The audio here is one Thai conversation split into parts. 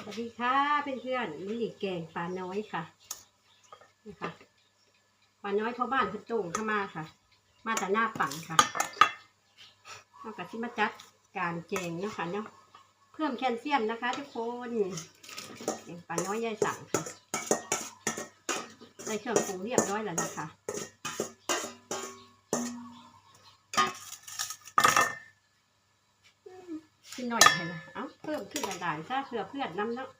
สวัสดีค่ะเพื่อนๆนี่แกงปลาน้อยค่ะนี่ค่ะปลาน้อยพ่อบ้านคุณโต่งเข้ามาค่ะ มาแต่หน้าปังค่ะเอากระชิมาจัดการแกงเนาะค่ะเนาะเพิ่มแคลเซียมนะคะ ทุกคนแกงปลาน้อยยายสั่งค่ะได้เครื่องปรุงเรียบร้อยแล้วนะคะขึ้นหน่อยเลยนะเอ้า พิ่มขึ้นหลายๆซะเพื่อเพื่อนน้ำเนาะ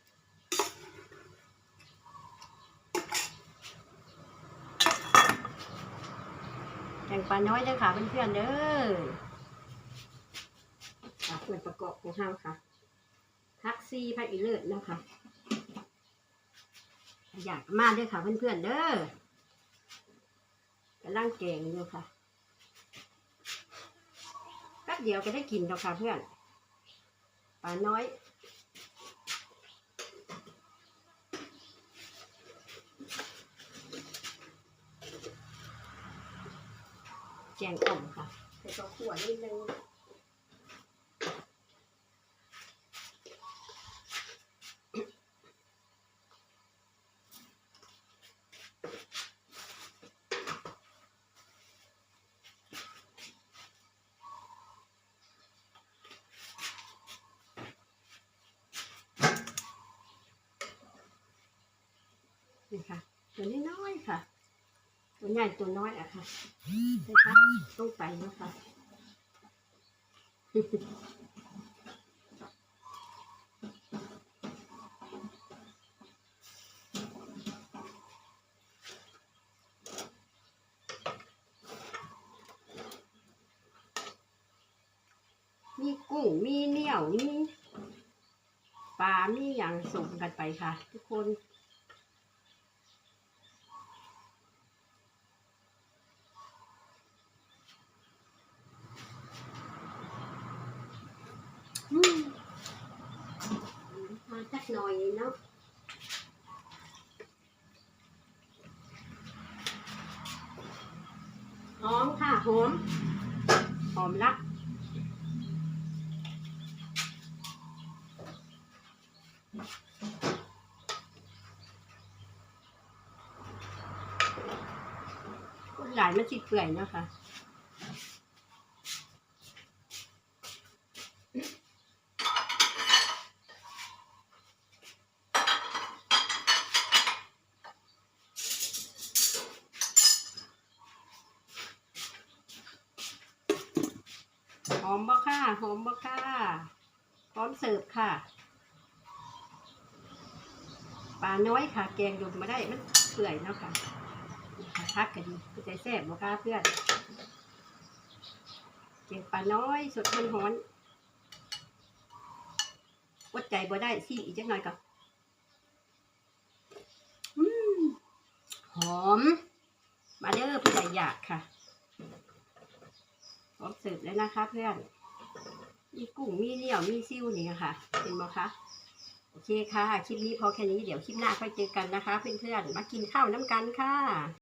แกงปลาน้อยเด้อค่ะเพื่อนๆเด้ออะส่วนประกอบของเราค่ะทักซี่พระอีเลิศนะคะ อยากมาด้อค่ะเพื่อนๆเด้อกำลังแกงอยู่ค่ะแป๊บเดียวก็ได้กินแล้วค่ะเพื่อน ป่าน้อยแกงอ่อมค่ะใส่ข้าวขั่วนิดนึง นี่ค่ะ ตัวน้อยๆค่ะ ตัวใหญ่ตัวน้อยอะค่ะนะคะต้องไปนะคะมีกุ้ง มีเหนี่ยว มีปลา มีอย่างส่งกันไปค่ะ ทุกคน อืม มาจักหน่อยเนาะหอมค่ะหอมหอมละหลายมันสิเปื่อยเนาะค่ะ หอมบ่ค่ะหอมบ่ค่ะพร้อมเสิร์ฟค่ะปลาน้อยค่ะ แกงดมมาได้มันเปื่อยเนาะค่ะทักกันดีคือใจแซ่บบ่ค่ะเพื่อนแกงปลาน้อยสดมันฮ้อนอดใจบ่ได้สิอีกจักหน่อยก่อนอืมหอม มาเด้อผู้ใดอยากค่ะ พร้อมเสิร์ฟแล้วนะคะเพื่อน มีกุ้งมีเหนี่ยวมีซิ่วนี่ค่ะเป็นไหมคะโอเคค่ะ คลิปนี้พอแค่นี้เดี๋ยวคลิปหน้าค่อยเจอกันนะคะ เพื่อนๆมากินข้าวน้ำกันค่ะ